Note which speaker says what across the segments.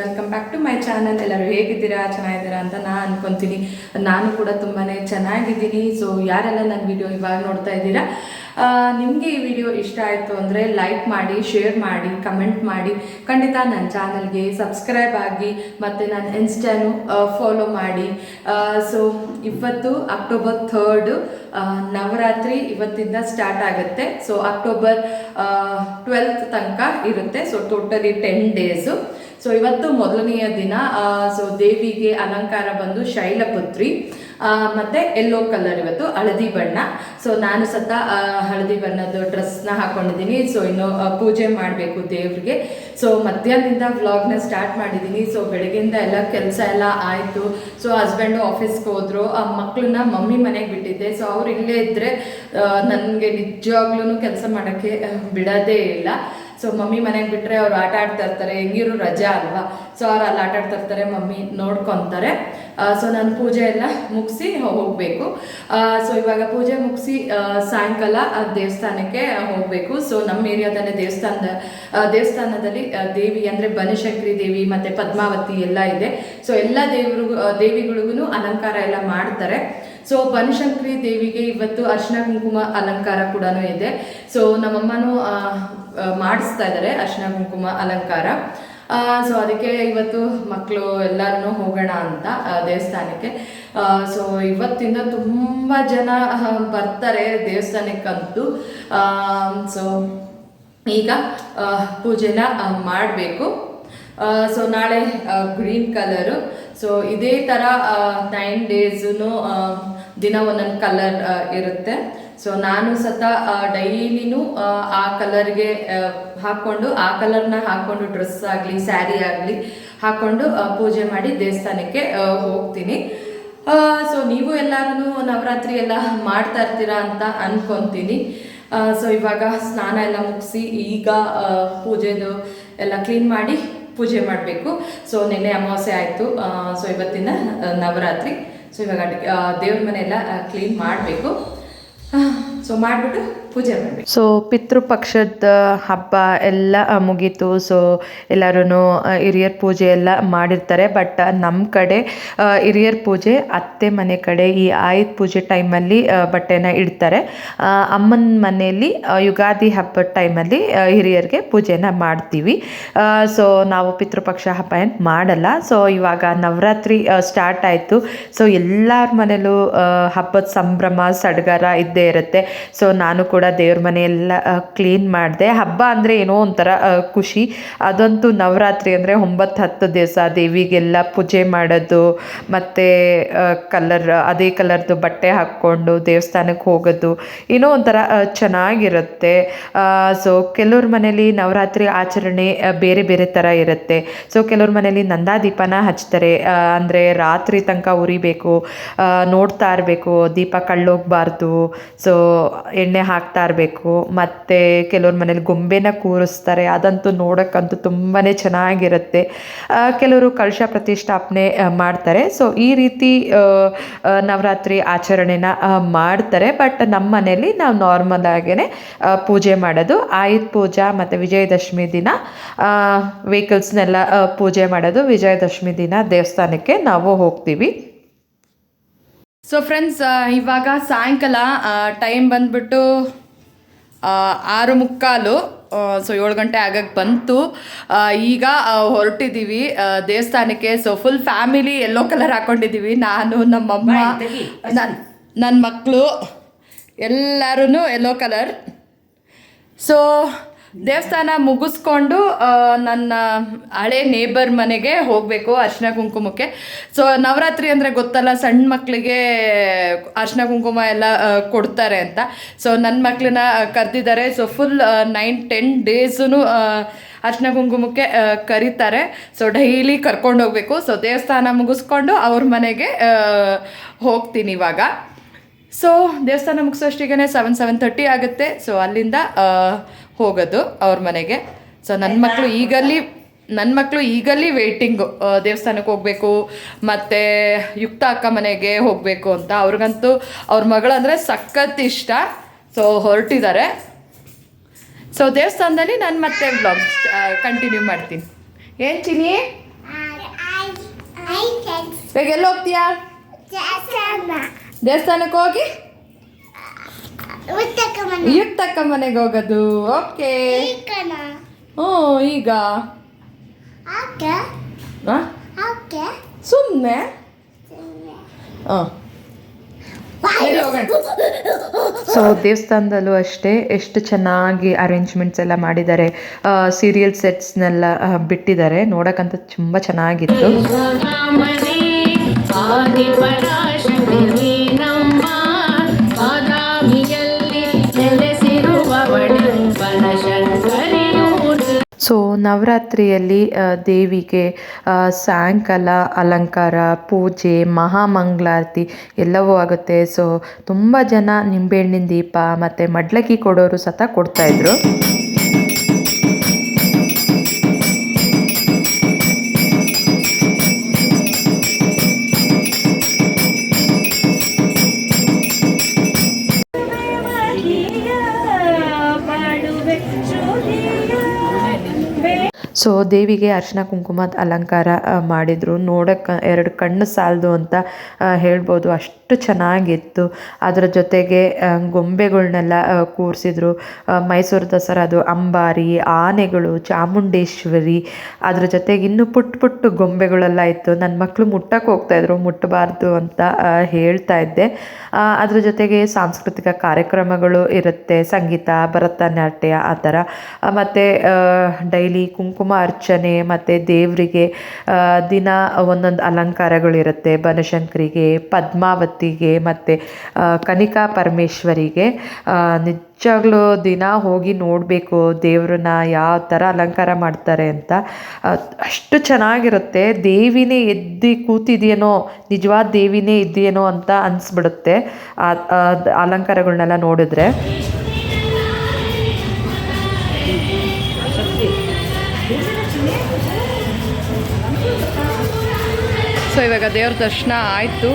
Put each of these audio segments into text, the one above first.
Speaker 1: Welcome back to my channel ಎಲ್ಲರೂ ಹೇಗಿದ್ದೀರಾ? ಚೆನ್ನಾಗಿದ್ದೀರಾ ಅಂತ ನಾನು ಅನ್ಕೊಂತೀನಿ. ನಾನು ಕೂಡ ತುಂಬಾ ಚೆನ್ನಾಗಿದ್ದೀನಿ. ಸೊ ಯಾರೆಲ್ಲ ನನ್ನ ವಿಡಿಯೋ ಇವಾಗ ನೋಡ್ತಾ ಇದ್ದೀರಾ ನಿಮಗೆ ಈ ವಿಡಿಯೋ ಇಷ್ಟ ಆಯಿತು ಅಂದರೆ ಲೈಕ್ ಮಾಡಿ ಶೇರ್ ಮಾಡಿ ಕಮೆಂಟ್ ಮಾಡಿ. ಖಂಡಿತ ನನ್ನ ಚಾನಲ್ಗೆ ಸಬ್ಸ್ಕ್ರೈಬ್ ಆಗಿ ಮತ್ತು ನನ್ನ ಇನ್ಸ್ಟಾನು ಫಾಲೋ ಮಾಡಿ. ಸೊ ಇವತ್ತು ಅಕ್ಟೋಬರ್ ಥರ್ಡು ನವರಾತ್ರಿ ಇವತ್ತಿಂದ ಸ್ಟಾರ್ಟ್ ಆಗುತ್ತೆ. ಸೊ ಅಕ್ಟೋಬರ್ ಟ್ವೆಲ್ತ್ ತನಕ ಇರುತ್ತೆ. So totally ten days so ಇವತ್ತು ಮೊದಲನೆಯ ದಿನ ಸೊ ದೇವಿಗೆ ಅಲಂಕಾರ ಬಂದು ಶೈಲಪುತ್ರಿ. ಮತ್ತು ಎಲ್ಲೋ ಕಲರ್ ಇವತ್ತು ಹಳದಿ ಬಣ್ಣ. ಸೊ ನಾನು ಸತ ಹಳದಿ ಬಣ್ಣದ ಡ್ರೆಸ್ನ ಹಾಕೊಂಡಿದ್ದೀನಿ. ಸೊ ಇನ್ನು ಪೂಜೆ ಮಾಡಬೇಕು ದೇವ್ರಿಗೆ. ಸೊ ಮಧ್ಯಾಹ್ನದಿಂದ ವ್ಲಾಗ್ನ ಸ್ಟಾರ್ಟ್ ಮಾಡಿದ್ದೀನಿ. ಸೊ ಬೆಳಗ್ಗೆಯಿಂದ ಎಲ್ಲ ಕೆಲಸ ಎಲ್ಲ ಆಯಿತು. ಸೊ ಹಸ್ಬೆಂಡು ಆಫೀಸ್ಗೆ ಹೋದ್ರು. ಆ ಮಕ್ಕಳನ್ನ ಮಮ್ಮಿ ಮನೆಗೆ ಬಿಟ್ಟಿದ್ದೆ. ಸೊ ಅವ್ರು ಇಲ್ಲೇ ಇದ್ದರೆ ನನಗೆ ನಿಜವಾಗ್ಲೂ ಕೆಲಸ ಮಾಡೋಕ್ಕೆ ಬಿಡೋದೇ ಇಲ್ಲ. ಸೊ ಮಮ್ಮಿ ಮನೆಗೆ ಬಿಟ್ಟರೆ ಅವ್ರು ಆಟ ಆಡ್ತಾ ಇರ್ತಾರೆ. ಹೆಂಗಿರು ರಜಾ ಅಲ್ವಾ? ಸೊ ಅವ್ರು ಅಲ್ಲಿ ಆಟ ಆಡ್ತಾ ಇರ್ತಾರೆ, ಮಮ್ಮಿ ನೋಡ್ಕೊತಾರೆ. ಸೊ ನಾನು ಪೂಜೆ ಎಲ್ಲ ಮುಗಿಸಿ ಹೋಗಬೇಕು. ಸೊ ಇವಾಗ ಪೂಜೆ ಮುಗಿಸಿ ಸಾಯಂಕಾಲ ದೇವಸ್ಥಾನಕ್ಕೆ ಹೋಗಬೇಕು. ಸೊ ನಮ್ಮ ಏರಿಯಾದಲ್ಲೇ ದೇವಸ್ಥಾನದ ದೇವಸ್ಥಾನದಲ್ಲಿ ದೇವಿ ಅಂದರೆ ಬನಶಂಕರಿ ದೇವಿ ಮತ್ತು ಪದ್ಮಾವತಿ ಎಲ್ಲ ಇದೆ. ಸೊ ಎಲ್ಲ ದೇವರು ದೇವಿಗಳಿಗೂ ಅಲಂಕಾರ ಎಲ್ಲ ಮಾಡ್ತಾರೆ. ಸೊ ಬನಶಂಕರಿ ದೇವಿಗೆ ಇವತ್ತು ಅರ್ಶಿನ ಕುಂಕುಮ ಅಲಂಕಾರ ಕೂಡ ಇದೆ. ಸೊ ನಮ್ಮಮ್ಮನೂ ಮಾಡಿಸ್ತಾ ಇದ್ದಾರೆ ಅರ್ಶಿನ ಕುಂಕುಮ ಅಲಂಕಾರ. ಸೊ ಅದಕ್ಕೆ ಇವತ್ತು ಮಕ್ಕಳು ಎಲ್ಲರೂ ಹೋಗೋಣ ಅಂತ ದೇವಸ್ಥಾನಕ್ಕೆ. ಸೊ ಇವತ್ತಿಂದ ತುಂಬ ಜನ ಬರ್ತಾರೆ ದೇವಸ್ಥಾನಕ್ಕಂತೂ ಸೊ ಈಗ ಪೂಜೆನ ಮಾಡಬೇಕು. ಸೊ ನಾಳೆ ಗ್ರೀನ್ ಕಲರು. ಸೊ ಇದೇ ಥರ ನೈನ್ ಡೇಸೂ ದಿನ ಒಂದೊಂದು ಕಲರ್ ಇರುತ್ತೆ. ಸೊ ನಾನು ಸತ ಡೈಲಿನೂ ಆ ಕಲರ್ಗೆ ಹಾಕ್ಕೊಂಡು ಆ ಕಲರ್ನ ಹಾಕ್ಕೊಂಡು ಡ್ರೆಸ್ ಆಗಲಿ ಸ್ಯಾರಿ ಆಗಲಿ ಹಾಕ್ಕೊಂಡು ಪೂಜೆ ಮಾಡಿ ದೇವಸ್ಥಾನಕ್ಕೆ ಹೋಗ್ತೀನಿ. ಸೊ ನೀವು ಎಲ್ಲರೂ ನವರಾತ್ರಿ ಎಲ್ಲ ಮಾಡ್ತಾ ಇರ್ತೀರಾ ಅಂತ ಅನ್ಕೊತೀನಿ. ಸೊ ಇವಾಗ ಸ್ನಾನ ಎಲ್ಲ ಮುಗಿಸಿ, ಈಗ ಪೂಜೆದು ಎಲ್ಲ ಕ್ಲೀನ್ ಮಾಡಿ ಪೂಜೆ ಮಾಡಬೇಕು. ಸೊ ನಿನ್ನೆ ಅಮಾವಾಸ್ಯೆ ಆಯಿತು. ಸೊ ಇವತ್ತಿನ ನವರಾತ್ರಿ. ಸೊ ಇವಾಗ ದೇವ್ರ ಮನೆ ಎಲ್ಲ ಕ್ಲೀನ್ ಮಾಡಬೇಕು. ಸೊ ಮಾಡಿಬಿಟ್ಟು ಪೂಜೆ ಮಾಡಿ ಸೊ ಪಿತೃಪಕ್ಷದ ಹಬ್ಬ ಎಲ್ಲ ಮುಗೀತು. ಸೊ ಎಲ್ಲರೂ ಹಿರಿಯರ್ ಪೂಜೆ ಎಲ್ಲ ಮಾಡಿರ್ತಾರೆ. ಬಟ್ ನಮ್ಮ ಕಡೆ ಹಿರಿಯರ್ ಪೂಜೆ ಅತ್ತೆ ಮನೆ ಕಡೆ ಈ ಆಯುಧ ಪೂಜೆ ಟೈಮಲ್ಲಿ ಬಟ್ಟೆನ ಇಡ್ತಾರೆ. ಅಮ್ಮನ ಮನೆಯಲ್ಲಿ ಯುಗಾದಿ ಹಬ್ಬದ ಟೈಮಲ್ಲಿ ಹಿರಿಯರಿಗೆ ಪೂಜೆನ ಮಾಡ್ತೀವಿ. ಸೊ ನಾವು ಪಿತೃಪಕ್ಷ ಹಬ್ಬ ಏನು ಮಾಡಲ್ಲ. ಸೊ ಇವಾಗ ನವರಾತ್ರಿ ಸ್ಟಾರ್ಟ್ ಆಯಿತು. ಸೊ ಎಲ್ಲರ ಮನೇಲೂ ಹಬ್ಬದ ಸಂಭ್ರಮ, ಸಡಗರ ಇದ್ದೇ ಇರುತ್ತೆ. ಸೊ ನಾನು ಕೂಡ ದೇವ್ರ ಮನೆಯೆಲ್ಲ ಕ್ಲೀನ್ ಮಾಡಿದೆ. ಹಬ್ಬ ಅಂದರೆ ಏನೋ ಒಂಥರ ಖುಷಿ. ಅದಂತೂ ನವರಾತ್ರಿ ಅಂದರೆ ಒಂಬತ್ತು ಹತ್ತು ದಿವಸ ದೇವಿಗೆಲ್ಲ ಪೂಜೆ ಮಾಡೋದು, ಮತ್ತು ಕಲರ್ ಅದೇ ಕಲರ್ದು ಬಟ್ಟೆ ಹಾಕ್ಕೊಂಡು ದೇವಸ್ಥಾನಕ್ಕೆ ಹೋಗೋದು, ಏನೋ ಒಂಥರ ಚೆನ್ನಾಗಿರುತ್ತೆ. ಸೊ ಕೆಲವ್ರ ಮನೇಲಿ ನವರಾತ್ರಿ ಆಚರಣೆ ಬೇರೆ ಬೇರೆ ಥರ ಇರುತ್ತೆ. ಸೊ ಕೆಲವ್ರ ಮನೇಲಿ ನಂದಾದೀಪನ ಹಚ್ತಾರೆ. ಅಂದರೆ ರಾತ್ರಿ ತನಕ ಉರಿಬೇಕು ನೋಡ್ತಾ ಇರಬೇಕು, ದೀಪ ಕಳ್ಳೋಗ್ಬಾರ್ದು. ಸೊ ಎಣ್ಣೆ ಹಾಕ್ತಾ ಇರಬೇಕು. ಮತ್ತು ಕೆಲವ್ರ ಮನೇಲಿ ಗೊಂಬೆನ ಕೂರಿಸ್ತಾರೆ. ಅದಂತೂ ನೋಡೋಕ್ಕಂತೂ ತುಂಬಾ ಚೆನ್ನಾಗಿರುತ್ತೆ. ಕೆಲವರು ಕಳಶ ಪ್ರತಿಷ್ಠಾಪನೆ ಮಾಡ್ತಾರೆ. ಸೊ, ಈ ರೀತಿ ನವರಾತ್ರಿ ಆಚರಣೆನ ಮಾಡ್ತಾರೆ. ಬಟ್ ನಮ್ಮ ಮನೇಲಿ ನಾವು ನಾರ್ಮಲ್ ಆಗೇ ಪೂಜೆ ಮಾಡೋದು. ಆಯುಧ ಪೂಜಾ ಮತ್ತು ವಿಜಯದಶಮಿ ದಿನ ವೆಹಿಕಲ್ಸ್ನೆಲ್ಲ ಪೂಜೆ ಮಾಡೋದು. ವಿಜಯದಶಮಿ ದಿನ ದೇವಸ್ಥಾನಕ್ಕೆ ನಾವು ಹೋಗ್ತೀವಿ. ಸೊ ಫ್ರೆಂಡ್ಸ್ ಇವಾಗ ಸಾಯಂಕಾಲ ಟೈಮ್ ಬಂದ್ಬಿಟ್ಟು ಆರು ಮುಕ್ಕಾಲು ಸೊ ಏಳು ಗಂಟೆ ಆಗಕ್ಕೆ ಬಂತು. ಈಗ ಹೊರಟಿದ್ದೀವಿ ದೇವಸ್ಥಾನಕ್ಕೆ. So full family yellow colour ಹಾಕೊಂಡಿದ್ದೀವಿ ನಾನು ನಮ್ಮಮ್ಮ ನನ್ನ ನನ್ನ ಮಕ್ಕಳು ಎಲ್ಲರೂ ಎಲ್ಲೋ ಕಲರ್ ಸೊ ದೇವಸ್ಥಾನ ಮುಗಿಸ್ಕೊಂಡು ನನ್ನ ಹಳೆ ನೇಬರ್ ಮನೆಗೆ ಹೋಗಬೇಕು ಅರ್ಶಿನ ಕುಂಕುಮಕ್ಕೆ. ಸೊ ನವರಾತ್ರಿ ಅಂದರೆ ಗೊತ್ತಲ್ಲ ಸಣ್ಣ ಮಕ್ಕಳಿಗೆ ಅರ್ಶಿನ ಕುಂಕುಮ ಎಲ್ಲ ಕೊಡ್ತಾರೆ ಅಂತ. ಸೊ ನನ್ನ ಮಕ್ಕಳನ್ನ ಕರೆದಿದ್ದಾರೆ. So full nine ten days ಅರ್ಶಿನ ಕುಂಕುಮಕ್ಕೆ ಕರೀತಾರೆ. ಸೊ ಡೈಲಿ ಕರ್ಕೊಂಡು ಹೋಗಬೇಕು. ಸೊ ದೇವಸ್ಥಾನ ಮುಗಿಸ್ಕೊಂಡು ಅವ್ರ ಮನೆಗೆ ಹೋಗ್ತೀನಿ ಇವಾಗ. ಸೊ ದೇವಸ್ಥಾನ ಮುಗಿಸೋಷ್ಟಿಗೆ ಸೆವೆನ್ ಸೆವೆನ್ ತರ್ಟಿ ಆಗುತ್ತೆ. ಸೊ ಅಲ್ಲಿಂದ ಹೋಗೋದು ಅವ್ರ ಮನೆಗೆ. ಸೊ ನನ್ನ ಮಕ್ಕಳು ಈಗಲ್ಲಿ ನನ್ನ ಮಕ್ಕಳು ಈಗಲ್ಲಿ ವೇಟಿಂಗು ದೇವಸ್ಥಾನಕ್ಕೆ ಹೋಗಬೇಕು ಮತ್ತು ಯುಕ್ತ ಅಕ್ಕ ಮನೆಗೆ ಹೋಗಬೇಕು ಅಂತ. ಅವ್ರಿಗಂತೂ ಅವ್ರ ಮಗಳಂದರೆ ಸಖತ್ ಇಷ್ಟ. ಸೊ ಹೊರಟಿದ್ದಾರೆ. ಸೊ ದೇವಸ್ಥಾನದಲ್ಲಿ ನಾನು ಮತ್ತೆ ಬ್ಲಾಗ್ ಕಂಟಿನ್ಯೂ ಮಾಡ್ತೀನಿ. ಏನು ಚಿನಿ ಇವಾಗ ಎಲ್ಲಿ ಹೋಗ್ತೀಯಾ? ದೇವಸ್ಥಾನಕ್ಕೆ ಹೋಗಿ? ಯುಕ್ತಕ್ಕ ಮನೆಗೆ ಹೋಗೋದು. ಓಕೆ. ಹ್ಞೂ ಈಗ? ಸುಮ್ಮನೆ ಹಾಂ ಸೊ ದೇವಸ್ಥಾನದಲ್ಲೂ ಅಷ್ಟೇ ಎಷ್ಟು ಚೆನ್ನಾಗಿ ಅರೇಂಜ್ಮೆಂಟ್ಸ್ ಎಲ್ಲ ಮಾಡಿದ್ದಾರೆ. ಸೀರಿಯಲ್ ಸೆಟ್ಸ್ನೆಲ್ಲ ಬಿಟ್ಟಿದ್ದಾರೆ. ನೋಡೋಕ್ಕಂತ ತುಂಬ ಚೆನ್ನಾಗಿತ್ತು. ಸೊ ನವರಾತ್ರಿಯಲ್ಲಿ ದೇವಿಗೆ ಸಾಯಂಕಾಲ ಅಲಂಕಾರ, ಪೂಜೆ, ಮಹಾಮಂಗಳಾರತಿ ಎಲ್ಲವೂ ಆಗುತ್ತೆ. ಸೊ ತುಂಬ ಜನ ನಿಂಬೆಹಣ್ಣಿನ ದೀಪ ಮತ್ತು ಮಡ್ಲಕ್ಕಿ ಕೊಡೋರು ಸತ ಕೊಡ್ತಾಯಿದ್ರು ಸೊ ದೇವಿಗೆ ಅರ್ಶಿನ ಕುಂಕುಮ ಅಲಂಕಾರ ಮಾಡಿದರು. ನೋಡಕ್ಕೆ ಎರಡು ಕಣ್ಣು ಸಾಲದು ಅಂತ ಹೇಳ್ಬೋದು. ಅಷ್ಟು ಚೆನ್ನಾಗಿತ್ತು. ಅದರ ಜೊತೆಗೆ ಗೊಂಬೆಗಳನ್ನೆಲ್ಲ ಕೂರಿಸಿದ್ರು. ಮೈಸೂರು ದಸರಾದು ಅಂಬಾರಿ, ಆನೆಗಳು, ಚಾಮುಂಡೇಶ್ವರಿ. ಅದರ ಜೊತೆಗೆ ಇನ್ನೂ ಪುಟ್ಟ ಪುಟ್ಟ ಗೊಂಬೆಗಳೆಲ್ಲ ಇತ್ತು. ನನ್ನ ಮಕ್ಕಳು ಮುಟ್ಟಕ್ಕೆ ಹೋಗ್ತಾಯಿದ್ರು ಮುಟ್ಟಬಾರ್ದು ಅಂತ ಹೇಳ್ತಾ ಇದ್ದೆ. ಅದ್ರ ಜೊತೆಗೆ ಸಾಂಸ್ಕೃತಿಕ ಕಾರ್ಯಕ್ರಮಗಳು ಇರುತ್ತೆ. ಸಂಗೀತ, ಭರತನಾಟ್ಯ, ಆ ಥರ. ಮತ್ತು ಡೈಲಿ ಕುಂಕುಮ ಅರ್ಚನೆ ಮತ್ತು ದೇವರಿಗೆ ದಿನ ಒಂದೊಂದು ಅಲಂಕಾರಗಳಿರುತ್ತೆ. ಬನಶಂಕರಿಗೆ, ಪದ್ಮಾವತಿಗೆ ಮತ್ತು ಕನಿಕಾ ಪರಮೇಶ್ವರಿಗೆ. ನಿಜಾಗ್ಲೂ ದಿನ ಹೋಗಿ ನೋಡಬೇಕು ದೇವ್ರನ್ನ ಯಾವ ಥರ ಅಲಂಕಾರ ಮಾಡ್ತಾರೆ ಅಂತ. ಅಷ್ಟು ಚೆನ್ನಾಗಿರುತ್ತೆ. ದೇವಿನೇ ಎದ್ದು ಕೂತಿದೆಯೇನೋ, ನಿಜವಾದ ದೇವಿನೇ ಇದೆಯೇನೋ ಅಂತ ಅನಿಸ್ಬಿಡುತ್ತೆ. ಅಲಂಕಾರಗಳನ್ನೆಲ್ಲ ನೋಡಿದ್ರೆ. ಸೊ ಇವಾಗ ದೇವ್ರ ದರ್ಶನ ಆಯಿತು.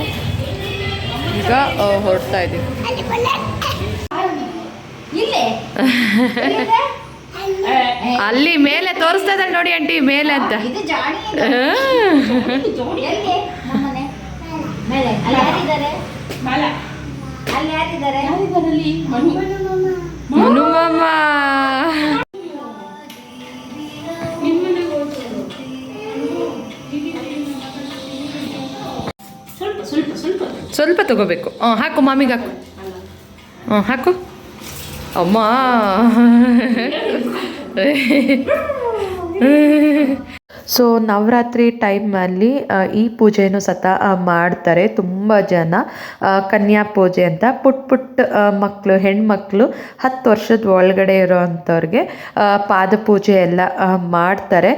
Speaker 1: ಈಗ ಹೊರಡ್ತಾ ಇದ್ದೀವಿ. ಅಲ್ಲಿ ಮೇಲೆ ತೋರಿಸ್ತಾ ಇದ್ದಾಳೆ ನೋಡಿ ಆಂಟಿ ಮೇಲೆ ಅಂತ.
Speaker 2: ಇದು
Speaker 1: ಸ್ವಲ್ಪ ತಗೋಬೇಕು. ಹಾಂ ಹಾಕು ಮಾಮಿಗೆ ಹಾಕು. ಹ್ಞೂ ಹಾಕು. ಅಮ್ಮ. ಸೊ ನವರಾತ್ರಿ ಟೈಮಲ್ಲಿ ಈ ಪೂಜೆಯನ್ನು ಸತ ಮಾಡ್ತಾರೆ ತುಂಬ ಜನ. ಕನ್ಯಾ ಪೂಜೆ ಅಂತ ಪುಟ್ ಪುಟ್ಟ ಮಕ್ಕಳು ಹೆಣ್ಮಕ್ಳು ಹತ್ತು ವರ್ಷದ ಒಳಗಡೆ ಇರೋ ಪಾದ ಪೂಜೆ ಎಲ್ಲ ಮಾಡ್ತಾರೆ.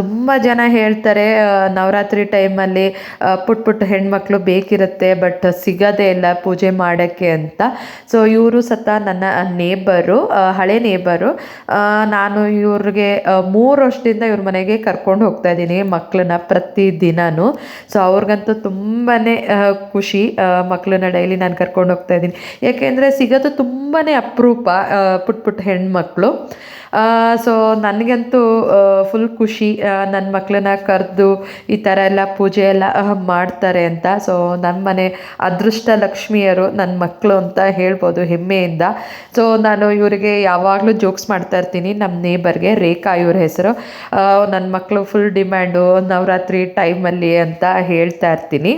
Speaker 1: ತುಂಬ ಜನ ಹೇಳ್ತಾರೆ ನವರಾತ್ರಿ ಟೈಮಲ್ಲಿ ಪುಟ್ ಪುಟ್ಟ ಹೆಣ್ಮಕ್ಳು ಬೇಕಿರುತ್ತೆ, ಬಟ್ ಸಿಗೋದೇ ಇಲ್ಲ ಪೂಜೆ ಮಾಡೋಕ್ಕೆ ಅಂತ. ಸೊ ಇವರು ಸತ ನನ್ನ ನೇಬರು ಹಳೆ ನೇಬರು ನಾನು ಇವ್ರಿಗೆ ಮೂರು ವರ್ಷದಿಂದ ಇವ್ರ ಮನೆಗೆ ಕರ್ಕೊಂಡು ಹೋಗ್ತಾ ಇದ್ದೀನಿ ಮಕ್ಕಳನ್ನ ಪ್ರತಿ ದಿನನೂ. ಸೊ ಅವ್ರಿಗಂತೂ ತುಂಬಾ ಖುಷಿ ಮಕ್ಕಳನ್ನ ಡೈಲಿ ನಾನು ಕರ್ಕೊಂಡು ಹೋಗ್ತಾ ಇದ್ದೀನಿ. ಯಾಕೆಂದರೆ ಸಿಗೋದು ತುಂಬಾ ಅಪರೂಪ ಪುಟ್ ಪುಟ್ಟ ಹೆಣ್ಮಕ್ಳು. ಸೊ ನನಗಂತೂ ಫುಲ್ ಖುಷಿ ನನ್ನ ಮಕ್ಕಳನ್ನ ಕರೆದು ಈ ಥರ ಎಲ್ಲ ಪೂಜೆ ಎಲ್ಲ ಮಾಡ್ತಾರೆ ಅಂತ. ಸೊ ನನ್ನ ಮನೆ ಅದೃಷ್ಟ ಲಕ್ಷ್ಮಿಯರು ನನ್ನ ಮಕ್ಕಳು ಅಂತ ಹೇಳ್ಬೋದು ಹೆಮ್ಮೆಯಿಂದ. ಸೊ ನಾನು ಇವರಿಗೆ ಯಾವಾಗಲೂ ಜೋಕ್ಸ್ ಮಾಡ್ತಾ ಇರ್ತೀನಿ. ನಮ್ಮ ನೇಬರ್ಗೆ ರೇಖಾ ಇವ್ರ ಹೆಸರು. ನನ್ನ ಮಕ್ಕಳು ಫುಲ್ ಡಿಮ್ಯಾಂಡು ನವರಾತ್ರಿ ಟೈಮಲ್ಲಿ ಅಂತ ಹೇಳ್ತಾ ಇರ್ತೀನಿ.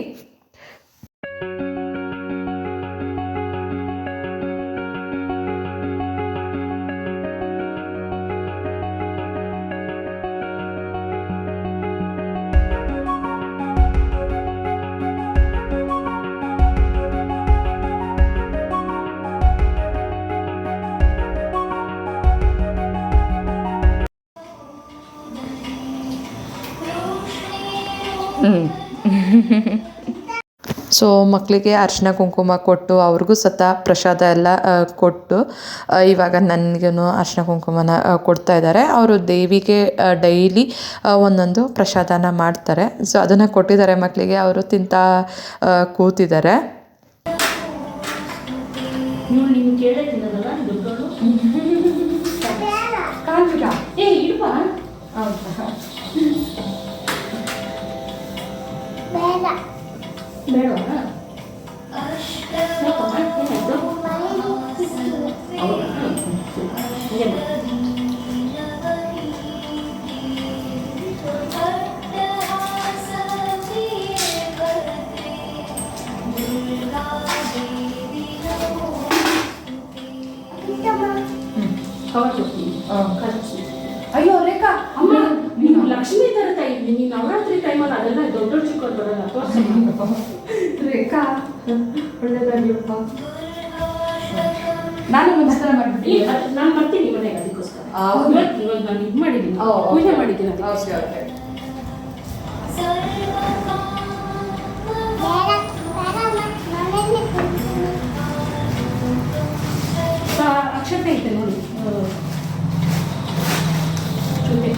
Speaker 1: ಸೊ ಮಕ್ಕಳಿಗೆ ಅರಿಶಿನ ಕುಂಕುಮ ಕೊಟ್ಟು ಅವ್ರಿಗೂ ಸತ ಪ್ರಸಾದ ಎಲ್ಲ ಕೊಟ್ಟು ಇವಾಗ ನನಗೂ ಅರ್ಶಿನ ಕುಂಕುಮನ ಕೊಡ್ತಾ ಇದ್ದಾರೆ ಅವರು ದೇವಿಗೆ ಡೈಲಿ ಒಂದೊಂದು ಪ್ರಸಾದನ ಮಾಡ್ತಾರೆ. ಸೊ ಅದನ್ನು ಕೊಟ್ಟಿದ್ದಾರೆ ಮಕ್ಕಳಿಗೆ ಅವರು ತಿಂತಾ ಕೂತಿದ್ದಾರೆ.
Speaker 3: ಕೂತಿದ್ದಾರೆ ಕಳಿಸಿ
Speaker 1: ಅಯ್ಯೋ ರೇಖಾ
Speaker 3: ಅಮ್ಮ ನೀನು ಲಕ್ಷ್ಮೀ ತರ ತಾಯಿ ನೀನು ನವರಾತ್ರಿ ಟೈಮಲ್ಲಿ ಅದೆಲ್ಲ ದೊಡ್ಡ ದೊಡ್ಡ ಚಿಕ್ಕವ್ರು ಬರಲ್ಲ ತೋರ್ಸಮ್ಮ
Speaker 1: ರೇಖಾ ಒಳ್ಳೇದಾಗ್ಲಪ್ಪ ನಾನು ನಮಸ್ಕಾರ ಮಾಡ್ಬಿಟ್ಟು
Speaker 3: ನಾನು ಬರ್ತೀನಿ ಮನೆಗೆ ಅದಕ್ಕೋಸ್ಕರ. ಇವಾಗ ನಾನು ಇದು ಮಾಡಿದ್ದೀನಿ. ಪೂಜೆ ಮಾಡಿದ್ದೀನಿ.
Speaker 1: Okay okay.
Speaker 3: ಅಕ್ಷತೆ ಐತೆ ನೋಡಿ. ಜೊತೆ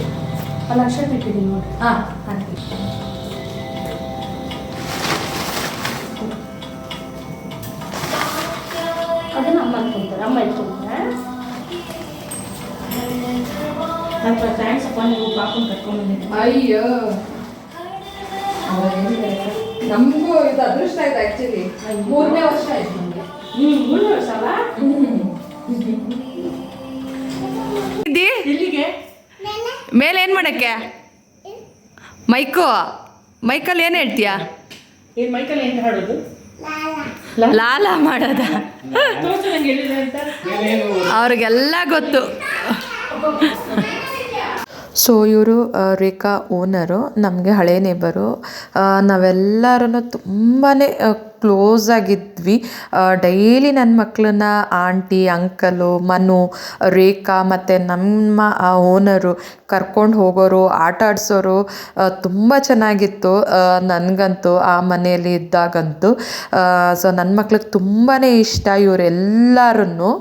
Speaker 3: ಅಲ್ಲಿ ಅಕ್ಷತೆ ಇಟ್ಟಿದ್ದೀನಿ ನೋಡಿ.
Speaker 1: ಹಾಂ
Speaker 3: ನಂತರ ಥ್ಯಾಂಕ್ಸ್ ಅಪ್ಪ ನೀವು ಪಾಪನ್ ಬಂದಿದ್ದೆ
Speaker 1: ಅಯ್ಯೋ. ನಮಗೂ ಇದು ಅದೃಷ್ಟ ಆಯ್ತು ಆ್ಯಕ್ಚುಲಿ ಮೂರನೇ ವರ್ಷ ಆಯ್ತು ನಮಗೆ.
Speaker 3: ಹ್ಞೂ ಮೂರನೇ ವರ್ಷ ಅಲ್ಲ? ಎಲ್ಲಿಗೆ?
Speaker 1: ಮೇಲೆ ಏನು ಮಾಡಕ್ಕೆ? ಮೈಕು. ಮೈಕಲ್ಲಿ ಏನು ಹೇಳ್ತೀಯಾ?
Speaker 3: ಏನು ಮೈಕಲ್ಲಿ ಏನು ಹಾಡೋದು?
Speaker 1: ಲಾಲ. ಮಾಡೋದ? ಅವ್ರಿಗೆಲ್ಲ ಗೊತ್ತು. ಸೊ ಇವರು ರೇಖಾ ಓನರು, ನಮಗೆ ಹಳೆ ನೇಬರು ನಾವೆಲ್ಲರೂ ತುಂಬಾ ಕ್ಲೋಸ್ ಆಗಿದ್ವಿ. ಡೈಲಿ ನನ್ನ ಮಕ್ಕಳನ್ನ ಆಂಟಿ, ಅಂಕಲು, ಮನು, ರೇಖಾ ಮತ್ತು ನಮ್ಮ ಓನರು ಕರ್ಕೊಂಡು ಹೋಗೋರು, ಆಟ ಆಡಿಸೋರು ತುಂಬ ಚೆನ್ನಾಗಿತ್ತು. ನನಗಂತೂ, ಆ ಮನೆಯಲ್ಲಿ ಇದ್ದಾಗಂತೂ. ಸೊ ನನ್ನ ಮಕ್ಳಿಗೆ ತುಂಬಾ ಇಷ್ಟ ಇವರೆಲ್ಲರೂ